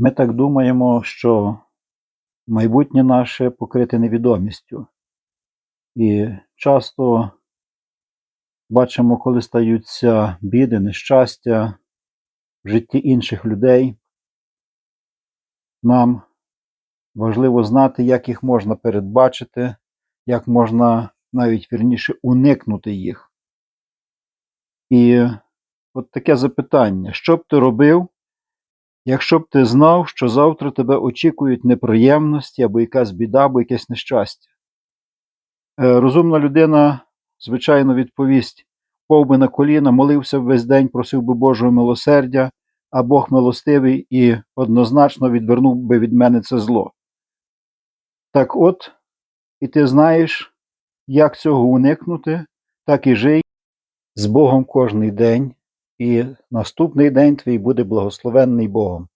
Ми так думаємо, що майбутнє наше покрите невідомістю. І часто бачимо, коли стаються біди, нещастя в житті інших людей. Нам важливо знати, як їх можна передбачити, як можна навіть вірніше уникнути їх. І от таке запитання: що б ти робив, якщо б ти знав, що завтра тебе очікують неприємності або якась біда, або якесь нещастя? Е, Розумна людина, звичайно, відповість: впав би на коліна, молився б весь день, просив би Божого милосердя, а Бог милостивий і однозначно відвернув би від мене це зло. Так от, і ти знаєш, як цього уникнути, так і жий з Богом кожний день, і наступний день твій буде благословенний Богом.